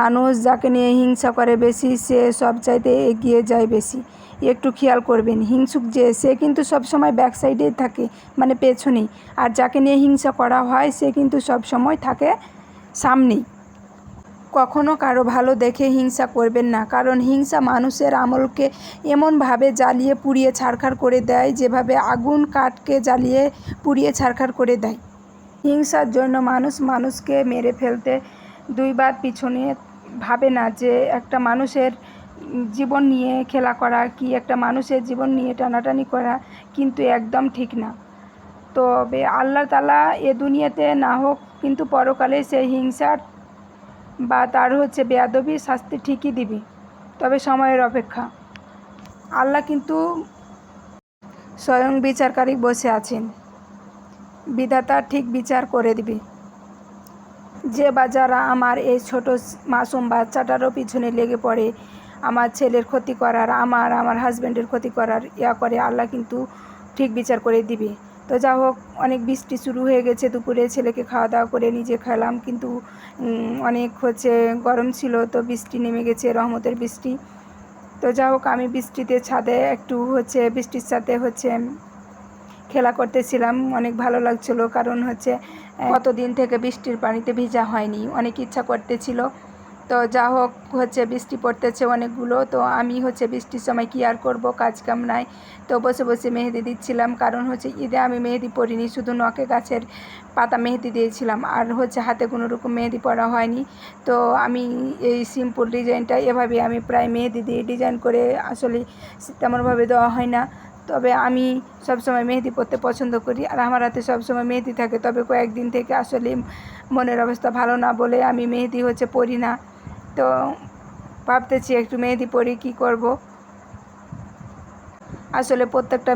মানুষ যাকে নিয়ে হিংসা করে বেশি, সে সব চাইতে এগিয়ে যায় বেশি। একটু খেয়াল করবেন, হিংসুক যে, সে কিন্তু সবসময় ব্যাক সাইডেই থাকে মানে পেছনেই। আর যাকে নিয়ে হিংসা করা হয়, সে কিন্তু সব সময় থাকে সামনেই। কখনো কারও ভালো দেখে হিংসা করবেন না, কারণ হিংসা মানুষের আমলকে এমনভাবে জ্বালিয়ে, পুড়িয়ে, ছারখার করে দেয়, যেভাবে আগুন কাঠকে জ্বালিয়ে, পুড়িয়ে, ছারখার করে দেয়। হিংসার জন্য মানুষ মানুষকে মেরে ফেলতে দুইবার পিছনে ভাবে না যে একটা মানুষের জীবন নিয়ে খেলা করা কি একটা মানুষের জীবন নিয়ে টানাটানি করা কিন্তু একদম ঠিক না। তবে আল্লাহ তালা এ দুনিয়াতে না হোক কিন্তু পরকালে সেই হিংসার বা তার হচ্ছে বেয়াদবি শাস্তি ঠিকই দিবি। তবে সময়ের অপেক্ষা। আল্লাহ কিন্তু স্বয়ং বিচারকারী বসে আছেন। বিধাতা ঠিক বিচার করে দিবে। যে বা যারা আমার এই ছোট মাসুম বাচ্চাটারও পিছনে লেগে পড়ে, আমার ছেলের ক্ষতি করার, আমার আমার হাজব্যান্ডের ক্ষতি করার, ইয়া করে আল্লাহ কিন্তু ঠিক বিচার করে দিবে। তো যা হোক, অনেক বৃষ্টি শুরু হয়ে গেছে দুপুরে, ছেলেকে খাওয়া দাওয়া করে নিজে খেলাম, কিন্তু অনেক হচ্ছে গরম ছিল, তো বৃষ্টি নেমে গেছে, রহমতের বৃষ্টি। তো যা হোক, আমি বৃষ্টিতে ছাদে একটু হচ্ছে, বৃষ্টির সাথে হচ্ছে খেলা করতেছিলাম, অনেক ভালো লাগছিল। কারণ হচ্ছে কতদিন থেকে বৃষ্টির পানিতে ভিজা হয়নি, অনেক ইচ্ছা করতেছিল। তো যা হোক, হচ্ছে বৃষ্টি পড়তেছে অনেকগুলো, তো আমি হচ্ছে বৃষ্টির সময় কি আর করব? কাজ কাম নাই। তো বসে বসে মেহেদি দিচ্ছিলাম। কারণ হচ্ছে, ঈদে আমি মেহেদি পরিনি, শুধু নখে গাছের পাতা মেহেদি দিয়েছিলাম। আর হচ্ছে, হাতে কোনো রকম মেহেদি পরা হয়নি। তো আমি এই সিম্পল ডিজাইনটা এভাবে আমি প্রায় মেহেদি দিয়ে ডিজাইন করে আসলে তেমনভাবে দেওয়া হয় না। তবে আমি সবসময় মেহেদি পরতে পছন্দ করি আর আমার হাতে সবসময় মেহেদি থাকে। তবে কয়েকদিন থেকে আসলে মনের অবস্থা ভালো না বলে আমি মেহেদি হচ্ছে পরি না। তো ভাবতেছি একটু মেহেদি পরি, কী করব? আসলে প্রত্যেকটা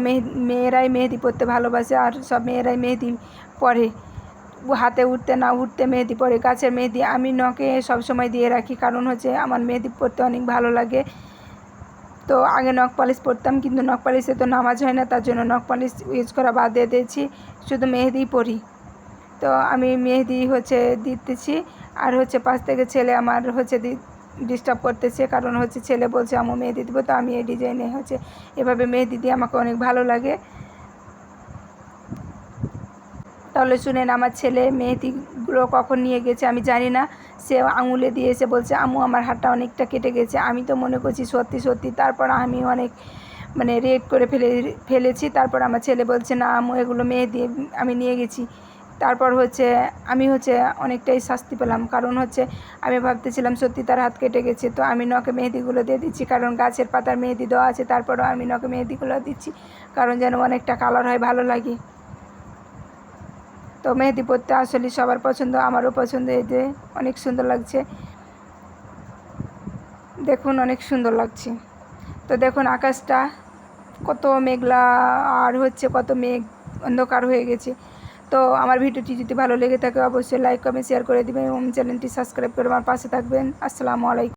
মেয়েরাই মেহেদি পরতে ভালোবাসে আর সব মেয়েরাই মেহেদি পরে। হাতে উঠতে না উঠতে মেহেদি পরে, গাছের মেহেদি আমি নখে সবসময় দিয়ে রাখি। কারণ হচ্ছে আমার মেহেদি পরতে অনেক ভালো লাগে। তো আগে নখ পালিশ পরতাম, কিন্তু নখ পালিশে তো নামাজ হয় না, তার জন্য নখ পালিশ ইউজ করা বাদ দিয়ে দিয়েছি। শুধু মেহেদি পরি। তো আমি মেহেদি হচ্ছে দিতেছি, আর হচ্ছে পাশ থেকে ছেলে আমার হচ্ছে ডিস্টার্ব করতেছে, কারণ হচ্ছে ছেলে বলছে আমু মেহেদি দিব। তো আমি এই ডিজাইনে হচ্ছে এভাবে মেহেদি দিয়ে আমাকে অনেক ভালো লাগে। তাহলে শুনেন, আমার ছেলে মেহেদিগুলো কখন নিয়ে গেছে আমি জানি না। সে আঙুলে দিয়ে এসে বলছে আমু আমার হাতটা অনেকটা কেটে গেছে। আমি তো মনে করছি সত্যি সত্যি, তারপর আমি অনেক মানে রেড করে ফেলে, ফেলেছি। তারপর আমার ছেলে বলছে, না আমু এগুলো মেহেদি, আমি নিয়ে গেছি। তারপর হচ্ছে, আমি হচ্ছে অনেকটাই শাস্তি পেলাম। কারণ হচ্ছে, আমি ভাবতেছিলাম, সত্যি, তার হাত কেটে গেছে। তো আমি নখে মেহেদিগুলো দিয়ে দিচ্ছি, কারণ গাছের পাতার মেহেদি দেওয়া আছে, তারপরও আমি নখে মেহেদিগুলো দিচ্ছি। কারণ যেন অনেকটা কালার হয়, ভালো লাগে। তো মেহেদি পরতে আসলে সবার পছন্দ, আমারও পছন্দ যে অনেক সুন্দর লাগছে। দেখুন অনেক সুন্দর লাগছে। তো দেখুন আকাশটা কত মেঘলা আর হচ্ছে কত মেঘ, অন্ধকার হয়ে গেছে। তো আমার ভিডিওটি যদি ভালো লেগে থাকে অবশ্যই লাইক কমেন্ট শেয়ার করে দেবেন এবং চ্যানেলটি সাবস্ক্রাইব করে আমার পাশে থাকবেন। আসসালামু আলাইকুম।